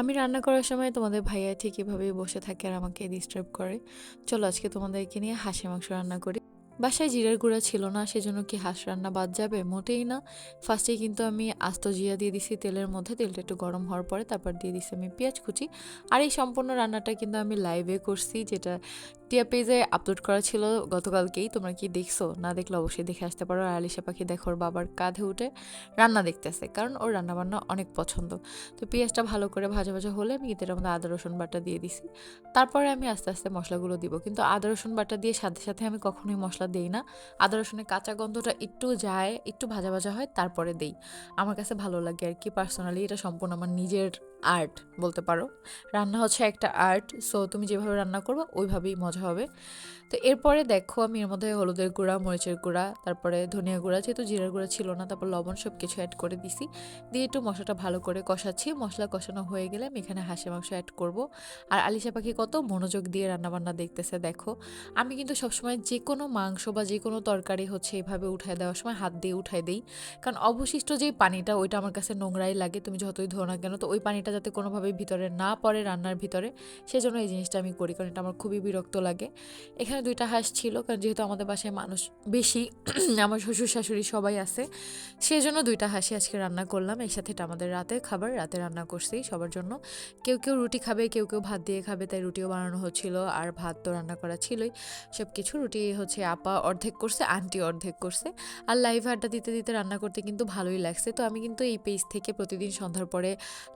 আমি রান্না করার সময় তোমাদের ভাইয়া ঠিক এভাবেই বসে থাকে আর আমাকে ডিস্টার্ব করে। চলো আজকে তোমাদেরকে নিয়ে হাঁসের মাংস রান্না করি। বাসায় জিরার গুঁড়া ছিল না, সেজন্য কি হাঁস রান্না বাদ যাবে? মোটেই না। ফার্স্টে কিন্তু আমি আস্ত জিরা দিয়ে দিছি তেলের মধ্যে। তেলটা একটু গরম হওয়ার পরে তারপর দিয়ে দিছি আমি পেঁয়াজ কুচি। আর এই সম্পূর্ণ রান্নাটা কিন্তু আমি লাইভে করছি, যেটা টিয়া পেজে আপলোড করা ছিল গতকালকেই, তোমরা কি দেখছ? না দেখলে অবশ্যই দেখে আসতে পারো। আর আলিশা পাখি দেখো, ওর বাবার কাঁধে উঠে রান্না দেখতেছে, কারণ ওর রান্না বান্না অনেক পছন্দ। তো পেঁয়াজটা ভালো করে ভাজা ভাজা হলে আমি এটার মধ্যে আদা, রসুন বাটা দিয়ে দিছি। তারপরে আমি আস্তে আস্তে মশলাগুলো দিব। কিন্তু আদা, রসুন বাটা দিয়ে সাথে সাথে আমি কখনোই মশলা দেই না। আদা, রসুনের কাঁচা গন্ধটা একটু যায়, একটু ভাজা ভাজা হয়, তারপরে দেই। আমার কাছে ভালো লাগে আর কি, পার্সোনালি এটা সম্পূর্ণ আমার নিজের আর্ট বলতে পারো। রান্না হচ্ছে একটা আর্ট, সো তুমি যেভাবে রান্না করবে ওইভাবেই মজা হবে। তো এরপরে দেখো আমি এর মধ্যে হলুদের গুঁড়া, মরিচের গুঁড়া, তারপরে ধনিয়া গুঁড়া, যেহেতু জিরার গুঁড়া ছিল না, তারপর লবণ সব কিছু অ্যাড করে দিছি। দিয়ে একটু মশলাটা ভালো করে কষাচ্ছি। মশলা কষানো হয়ে গেলে আমি এখানে হাঁসের মাংস অ্যাড করব। আর আলিশা পাখি কত মনোযোগ দিয়ে রান্নাবান্না দেখতেছে, দেখো। আমি কিন্তু সবসময় যে কোনো মাংস বা যে কোনো তরকারি হচ্ছে এভাবে উঠায় দেওয়ার সময় হাত দিয়ে উঠায় দিই। কারণ অবশিষ্ট যেই পানিটা, ওইটা আমার কাছে নোংরাই লাগে। তুমি যতই ধরো না কেন, তো ওই পানিটা যাতে কোনোভাবে ভিতরে না পড়ে রান্নার ভিতরে, সেজন্য এই জিনিসটা আমি করি, কারণ এটা আমার খুবই বিরক্ত লাগে। এখানে দুইটা হাঁস ছিল, কারণ যেহেতু আমাদের বাসায় মানুষ বেশি, আমার শ্বশুর শাশুড়ি সবাই আছে সেই জন্য দুইটা হাঁসি আজকে রান্না করলাম। এর সাথে এটা আমাদের রাতে খাবার, রাতে রান্না করছি সবার জন্য। কেউ কেউ রুটি খাবে, কেউ কেউ ভাত দিয়ে খাবে, তাই রুটিও বানানো হচ্ছিল, আর ভাত তো রান্না করা ছিলই। সব কিছু রুটি হচ্ছে আপা অর্ধেক করছে, আন্টি অর্ধেক করছে। আর লাইভ আড্ডা দিতে দিতে রান্না করতে কিন্তু ভালোই লাগছে। তো আমি কিন্তু এই পেজ থেকে প্রতিদিন সন্ধ্যার পরে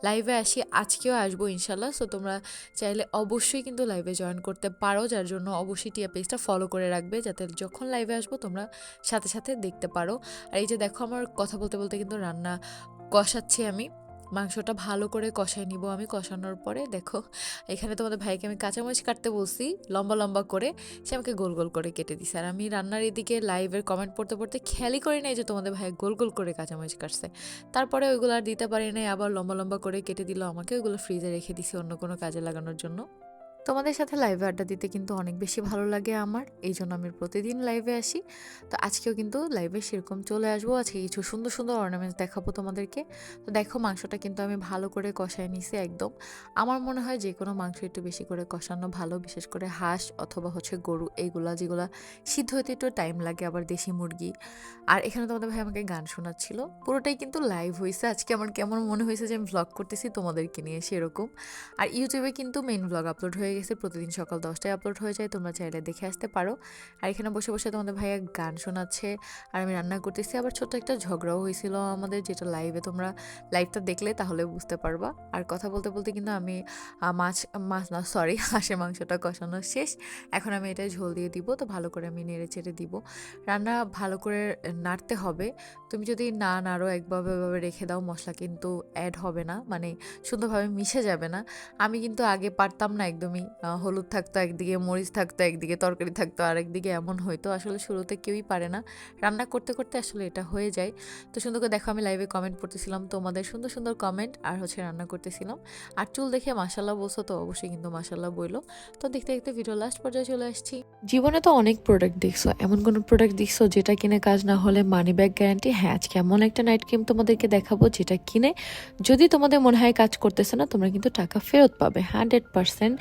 লাইভে আসি, আজকেও আসব ইনশাল্লাহ। সো তোমরা চাইলে অবশ্যই কিন্তু লাইভে জয়েন করতে পারো। যার জন্য অবশ্যই টিয়া পেজটা ফলো করে রাখবে। যাতে যখন লাইভে আসব তোমরা সাথে সাথে দেখতে পারো। আর এই যে দেখো, আমার কথা বলতে বলতে কিন্তু রান্না কষাচ্ছি আমি। মাংসটা ভালো করে কষাই নিব আমি। কষানোর পরে দেখো, এখানে তোমাদের ভাইকে আমি কাঁচামরিচ কাটতে বলছি, লম্বা লম্বা করে। সে আমাকে গোল গোল করে কেটে দিছে। আর আমি রান্নার এদিকে লাইভের কমেন্ট পড়তে পড়তে খেয়ালই করি নাই যে তোমাদের ভাই গোল গোল করে কাঁচামরিচ কাটছে। তারপরে ওইগুলো আর দিতে পারি নাই, আবার লম্বা লম্বা করে কেটে দিল আমাকে। ওইগুলো ফ্রিজে রেখে দিছি অন্য কোনো কাজে লাগানোর জন্য। তোমাদের সাথে লাইভে আড্ডা দিতে কিন্তু অনেক বেশি ভালো লাগে আমার, এই জন্য আমি প্রতিদিন লাইভে আসি। তো আজকেও কিন্তু লাইভে সেরকম চলে আসব। আজকে কিছু সুন্দর সুন্দর অর্নামেন্টস দেখাবো তোমাদেরকে। তো দেখো মাংসটা কিন্তু আমি ভালো করে কষায় নিছি একদম। আমার মনে হয় যে কোনো মাংস একটু বেশি করে কষানো ভালো, বিশেষ করে হাঁস অথবা হচ্ছে গরু, এইগুলা যেগুলা সিদ্ধ হতে একটু টাইম লাগে, আবার দেশি মুরগি। আর এখানে তোমাদের ভাই আমাকে গান শোনাচ্ছিল। পুরোটাই কিন্তু লাইভ হয়েছে আজকে আমার কেমন মনে হয়েছে যে আমি ভ্লগ করতেছি তোমাদেরকে নিয়ে সেরকম। আর ইউটিউবে কিন্তু মেন ভ্লগ আপলোড হয়ে গেছে, প্রতিদিন সকাল দশটায় আপলোড হয়ে যায়, তোমরা চাইলে দেখে আসতে পারো। আর এখানে বসে বসে তোমাদের ভাইয়া গান শোনাচ্ছে আর আমি রান্না করতেছি। আবার ছোট্ট একটা ঝগড়াও হয়েছিল আমাদের, যেটা লাইভে তোমরা লাইভটা দেখলে তাহলে বুঝতে পারবা। আর কথা বলতে বলতে কিন্তু আমি মাছ মাছ না সরি হাঁসের মাংসটা কষানো শেষ। এখন আমি এটা ঝোল দিয়ে দিব, তো ভালো করে আমি নেড়ে চেড়ে দিব। রান্না ভালো করে নাড়তে হবে। তুমি যদি না নাড়ো, একভাবে রেখে দাও, মশলা কিন্তু অ্যাড হবে না। মানে সুন্দরভাবে মিশে যাবে না। আমি কিন্তু আগে পারতাম না, একদমই হলুদ থাকতো একদিকে, মরিচ থাকতো একদিকে, তরকারি থাকতো আর একদিকে এমন হয়তো। আসলে শুরুতে কেউই পারে না। রান্না করতে করতে আসলে এটা হয়ে যায়। তো সুন্দর করে দেখো, আমি লাইভে কমেন্ট পড়তেছিলাম তোমাদের সুন্দর সুন্দর কমেন্ট আর হচ্ছে রান্না করতেছিলাম। আর চুল দেখে মাসাল্লাহ বলছো তো, অবশ্যই কিন্তু মাসাল্লাহ বইলো। তো দেখতে দেখতে ভিডিও লাস্ট পর্যায়ে চলে আসছি। জীবনে তো অনেক প্রোডাক্ট দেখছ। এমন কোনো প্রোডাক্ট দেখছ যেটা কিনে কাজ না হলে মানি ব্যাগ গ্যারান্টি হ্যাঁ আজকে এমন একটা নাইট ক্রিম তোমাদেরকে দেখাবো যেটা কিনে যদি তোমাদের মনে হয় কাজ করতেছে না, তোমরা কিন্তু টাকা ফেরত পাবে। হান্ড্রেড পার্সেন্ট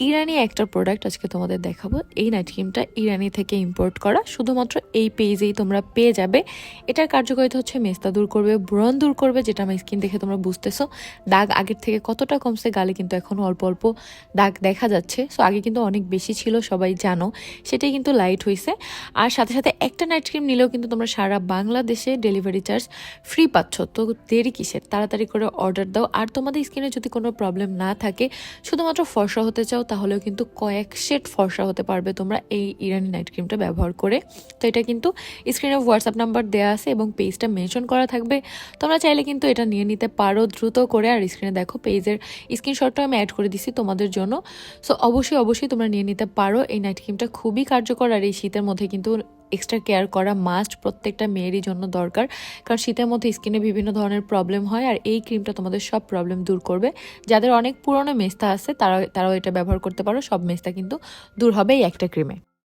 ইরানি একটা প্রোডাক্ট আজকে তোমাদের দেখাবো। এই নাইট ক্রিমটা ইরানি থেকে ইম্পোর্ট করা। শুধুমাত্র এই পেজেই তোমরা পেয়ে যাবে। এটার কার্যকারিতা হচ্ছে মেস্তা দূর করবে, ব্রণ দূর করবে, যেটা আমার স্কিন দেখে তোমরা বুঝতেছো। দাগ আগের থেকে কতটা কমছে, গালে কিন্তু এখন অল্প অল্প দাগ দেখা যাচ্ছে। সো আগে কিন্তু অনেক বেশি ছিল, সবাই জানো। সেটাই কিন্তু লাইট হয়েছে আর সাথে সাথে একটা নাইট ক্রিম নিলেও কিন্তু তোমরা সারা বাংলাদেশে ডেলিভারি চার্জ ফ্রি পাচ্ছ। তো দেরি কিসের? তাড়াতাড়ি করে অর্ডার দাও। আর তোমাদের স্কিনে যদি কোনো প্রবলেম না থাকে, শুধুমাত্র ফর্সা হতে চাও তাহলেও কিন্তু কয়েক সেট ফর্সা হতে পারবে তোমরা এই ইরানি নাইট ক্রিমটা ব্যবহার করে। তো এটা কিন্তু স্ক্রিনে হোয়াটসঅ্যাপ নাম্বার দেওয়া আছে এবং পেজটা মেনশন করা থাকবে। তোমরা চাইলে কিন্তু এটা নিয়ে নিতে পারো দ্রুত করে। আর স্ক্রিনে দেখো পেজের স্ক্রিনশটটা আমি অ্যাড করে দিছি তোমাদের জন্য। সো অবশ্যই অবশ্যই তোমরা নিয়ে নিতে পারো। এই নাইট ক্রিমটা খুবই কার্যকর আর এই শীতের মধ্যে কিন্তু এক্সট্রা কেয়ার করা মাস্ট প্রত্যেকটা মেয়েরই জন্য দরকার। কারণ শীতের মধ্যে স্কিনে বিভিন্ন ধরনের প্রবলেম হয় আর এই ক্রিমটা তোমাদের সব প্রবলেম দূর করবে। যাদের অনেক পুরনো মেস্তা আছে তারা তারাও এটা ব্যবহার করতে পারো। সব মেস্তা কিন্তু দূর হবে এই একটা ক্রিমে